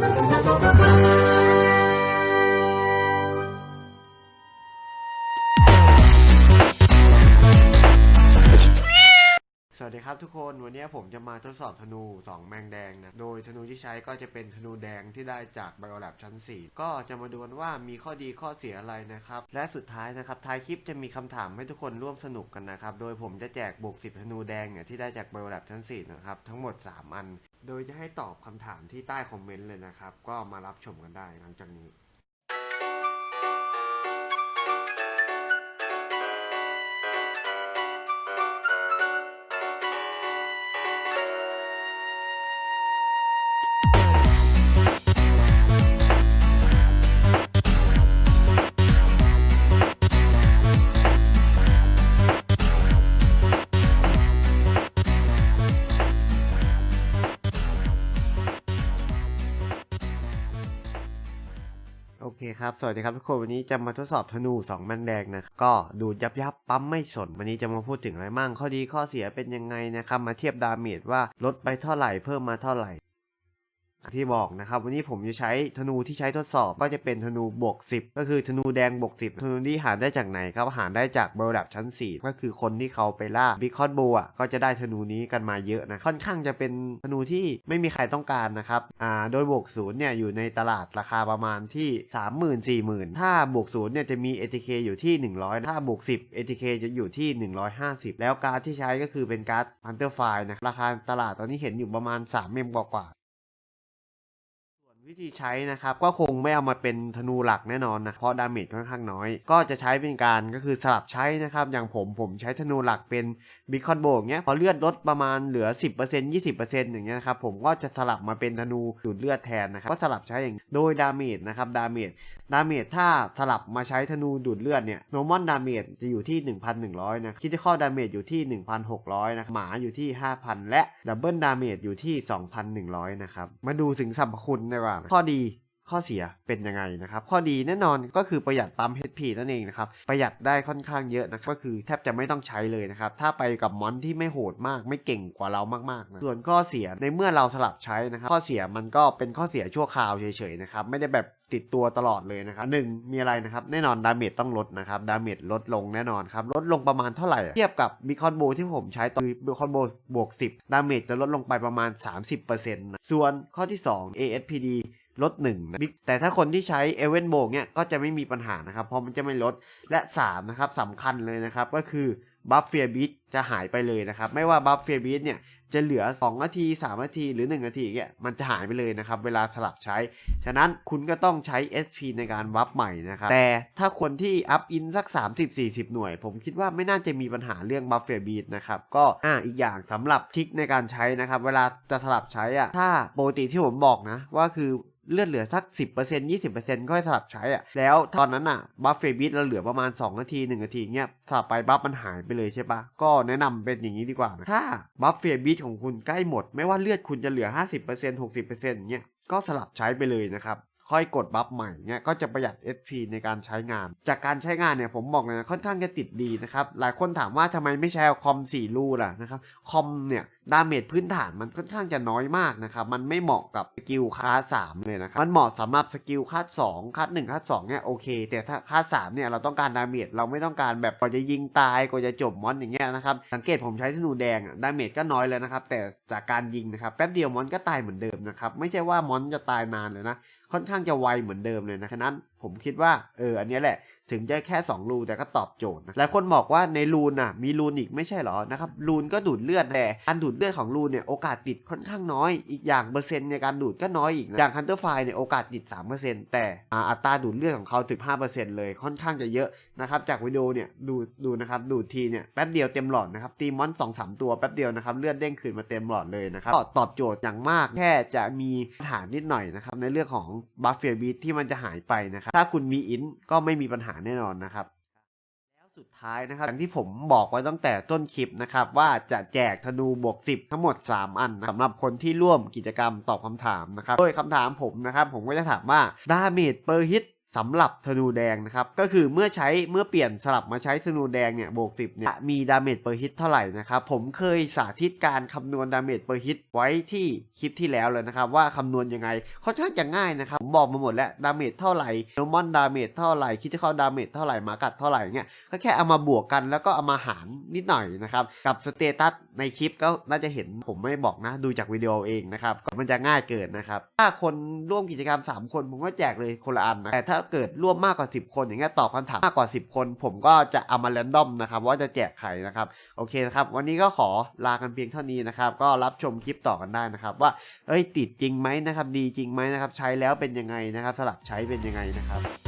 ส ครับทุกคนวันนี้ผมจะมาทดสอบธนู 2 แมงแดงนะโดยธนูที่ใช้ก็จะเป็นธนูแดงที่ได้จากไบโอแลบชั้น 4 ก็จะมาดูกันว่ามีข้อดีข้อเสียอะไรนะครับ และสุดท้ายนะครับท้ายคลิปจะมีคำถามให้ทุกคนร่วมสนุกกันนะครับ โดยผมจะแจกบวก10 ธนูแดงเนี่ยที่ได้จากไบโอแลบชั้น 4 นะครับ ทั้งหมด 3 อัน โดยจะให้ตอบคำถามที่ใต้คอมเมนต์เลยนะครับก็มารับชมกันได้หลังจากนี้ เคครับ สวัสดีครับทุกคน วันนี้จะมาทดสอบธนู2แมนแดงนะครับก็ดูยับยับปั๊มไม่สน วันนี้จะมาพูดถึงอะไรมั่ง ข้อดีข้อเสียเป็นยังไงนะครับ มาเทียบดาเมจว่าลดไปเท่าไหร่เพิ่มมาเท่าไหร่ ที่บอกนะครับ วันนี้ผมจะใช้ธนูที่ใช้ทดสอบก็จะเป็นธนูบวก10 ก็คือธนูแดงบวก10 ธนูที่หาได้จากไหนครับหาได้จากเบลดับชั้น 4 ก็คือคนที่เขาไปล่าบิ๊กคอนโบอะก็จะได้ธนูนี้กันมาเยอะนะค่อนข้างจะเป็นธนูที่ไม่มีใครต้องการนะครับอ่าโดยบวกศูนย์เนี่ยอยู่ในตลาดราคาประมาณที่ 30,000 40,000ถ้าบวกศูนย์เนี่ยจะมี ATK อยู่ที่ 100 ถ้าบวก10 ATK จะอยู่ที่ 150 แล้วการ์ดที่ใช้ก็คือเป็นการ์ด Hunter File นะราคาตลาดตอนนี้เห็นอยู่ประมาณ3เมมกว่า วิธีใช้นะครับก็คงไม่เอามาเป็นธนูหลักแน่นอนนะเพราะดาเมจค่อนข้างน้อย ก็จะใช้เป็นการก็คือสลับใช้นะครับอย่างผมผมใช้ธนูหลักเป็นบิคอนโบอย่างเงี้ยพอเลือดลดประมาณเหลือ 10% 20%อย่างเงี้ยนะครับผมก็จะสลับมาเป็นธนูดูดเลือดแทนนะครับก็สลับใช้อย่างโดยดาเมจนะครับดาเมจดาเมจถ้าสลับมาใช้ธนูดูดเลือดเนี่ยโนมอนดาเมจจะอยู่ที่ 1,100นะคิดข้อดาเมจอยู่ที่ 1,600นะหมาอยู่ที่ 5,000 และดับเบิลดาเมจอยู่ที่ 2,100นะครับมาดูถึงสรรพคุณดีกว่าข้อดีข้อเสียเป็นยังไงนะครับ ข้อดีแน่นอนก็คือประหยัดปั๊ม HP นั่นเองนะครับ ประหยัดได้ค่อนข้างเยอะนะครับก็คือแทบจะไม่ต้องใช้เลยนะครับ ถ้าไปกับมอนที่ไม่โหดมาก ไม่เก่งกว่าเรามากๆนะส่วนข้อเสียในเมื่อเราสลับใช้นะครับ ข้อเสียมันก็เป็นข้อเสียชั่วคราวเฉยๆนะครับ ไม่ได้แบบ ติดตัวตลอดเลยนะครับหนึ่งมีอะไรนะครับแน่นอนดาเมจต้องลดนะครับดาเมจลดลงแน่นอนครับลดลงประมาณเท่าไหร่ เทียบกับบิคอนโบที่ผมใช้ตอนบิคอนโบบวก 10 ดาเมจจะลดลงไปประมาณ 30%นะส่วนข้อที่ 2 ASPD ลด1นะแต่ถ้าคนที่ใช้เอเวนโบกเนี่ยก็จะไม่มีปัญหานะครับเพราะมันจะไม่ลดและ3นะครับสำคัญเลยนะครับก็คือ บัฟเฟียบีทจะหายไปเลยนะครับ ไม่ว่าบัฟเฟียบีทเนี่ยจะเหลือ 2 นาที 3 นาที หรือ 1 นาทีเนี่ยมันจะหายไปเลยนะครับ เวลาสลับใช้ ฉะนั้นคุณก็ต้องใช้ SP ในการวับใหม่นะครับ แต่ถ้าคนที่อัพอินสัก 30-40 หน่วย ผมคิดว่าไม่น่าจะมีปัญหาเรื่องบัฟเฟียบีทนะครับ ก็อ่าอีกอย่างสำหรับทริกในการใช้นะครับ เวลาจะสลับใช้อะถ้าปกติที่ผมบอกนะว่าคือ เลือดเหลือสัก 10% 20%ก็ให้สลับใช้อะแล้วตอนนั้นอะบัฟเฟบิทเราเหลือประมาณ 2 นาที 1 นาทีเงี้ยสลับไปบัฟมันหายไปเลยใช่ปะก็แนะนำเป็นอย่างนี้ดีกว่านะถ้าบัฟเฟบิทของคุณใกล้หมด ไม่ว่าเลือดคุณจะเหลือ 50% 60%เงี้ยก็สลับใช้ไปเลยนะครับ ค่อยกดบัฟใหม่เนี่ยก็จะประหยัด SP ในการใช้งาน จากการใช้งานเนี่ยผมบอกเลยนะค่อนข้างจะติดดีนะครับหลายคนถามว่าทำไมไม่ใช้คอม4รูล่ะนะครับคอมเนี่ยดาเมจพื้นฐานมันค่อนข้างจะน้อยมากนะครับมันไม่เหมาะกับสกิลคลาส3เลยนะครับมันเหมาะสำหรับสกิลคลาส2คลาส1คลาส2เนี่ยโอเค แต่ถ้าคลาส3เนี่ยเราต้องการดาเมจเราไม่ต้องการแบบกว่าจะยิงตายกว่าจะจบมอนอย่างเงี้ยนะครับสังเกตผมใช้ธนูแดงอะดาเมจก็น้อยเลยนะครับแต่จากการยิงนะครับแป๊บเดียวมอนก็ตายเหมือนเดิมนะครับไม่ใช่ว่ามอนจะตายนานเลยนะค่อนข้างจะไวเหมือนเดิมเลยนะฉะนั้น ผมคิดว่าเอออันนี้แหละ ถึงจะแค่ 2 รูแต่ก็ตอบโจทย์นะหลายคนบอกว่าในรูนอะมีรูนอีกไม่ใช่เหรอนะครับรูนก็ดูดเลือดแต่การดูดเลือดของรูนเนี่ยโอกาสติดค่อนข้างน้อย อีกอย่างเปอร์เซ็นต์ในการดูดก็น้อยอีกอย่างฮันเตอร์ไฟเนี่ยโอกาสติด 3%แต่อ่าอัตราดูดเลือดของเขาถึง 5%เลยค่อนข้างจะเยอะนะครับจากวิดีโอเนี่ยดูดูนะครับดูดทีเนี่ยแป๊บเดียวเต็มหลอดนะครับตีมอนสองสามตัวแป๊บเดียวนะครับเลือดเด้งคืนมาเต็มหลอดเลยนะครับตอบโจทย์อย่างมากแค่จะมีปัญหานิดหน่อยนะครับในเรื่องของบัฟเฟียบีที่มันจะหายไปนะครับถ้าคุณมีอินก็ไม่มีปัญหาแน่นอนนะครับแล้วสุดท้ายนะครับอย่างที่ผมบอกไว้ตั้งแต่ต้นคลิปนะครับว่าจะแจกธนูบวก 10 ทั้งหมด 3 อันนะสำหรับคนที่ร่วมกิจกรรมตอบคำถามนะครับโดยคำถามผมนะครับผมก็จะถามว่าดาเมจเปอร์ฮิต สำหรับธนูแดงนะครับก็คือเมื่อใช้เมื่อเปลี่ยนสลับมาใช้ธนูแดงเนี่ยบวก10เนี่ยมีดาเมจเปอร์ฮิตเท่าไหร่นะครับผมเคยสาธิตการคำนวณดาเมจเปอร์ฮิตไว้ที่คลิปที่แล้วเลยนะครับว่าคำนวณยังไงค่อนข้างจะง่ายนะครับผมบอกมาหมดแล้วดาเมจเท่าไหร่โนมอนดาเมจเท่าไหร่คิดที่เขาดาเมจเท่าไหร่มากัดเท่าไหร่เงี้ยก็แค่เอามาบวกกันแล้วก็เอามาหารนิดหน่อยนะครับกับสเตตัสในคลิปก็น่าจะเห็นผมไม่บอกนะดูจากวิดีโอเองนะครับมันจะง่ายเกินนะครับถ้าคนร่วมกิจกรรม 3 คนผมก็แจกเลยคนละอันนะแต่ถ้าเกิดร่วมมากกว่า 10 คนอย่างเงี้ยตอบคำถามมากกว่า 10 คน ผมก็จะเอามาแรนดอมนะครับว่าจะแจกใครนะครับโอเคนะครับวันนี้ก็ขอลากันเพียงเท่านี้นะครับก็รับชมคลิปต่อกันได้นะครับว่าเอ้ยติดจริงไหมนะครับดีจริงไหมนะครับใช้แล้วเป็นยังไงนะครับสลับใช้เป็นยังไงนะครับ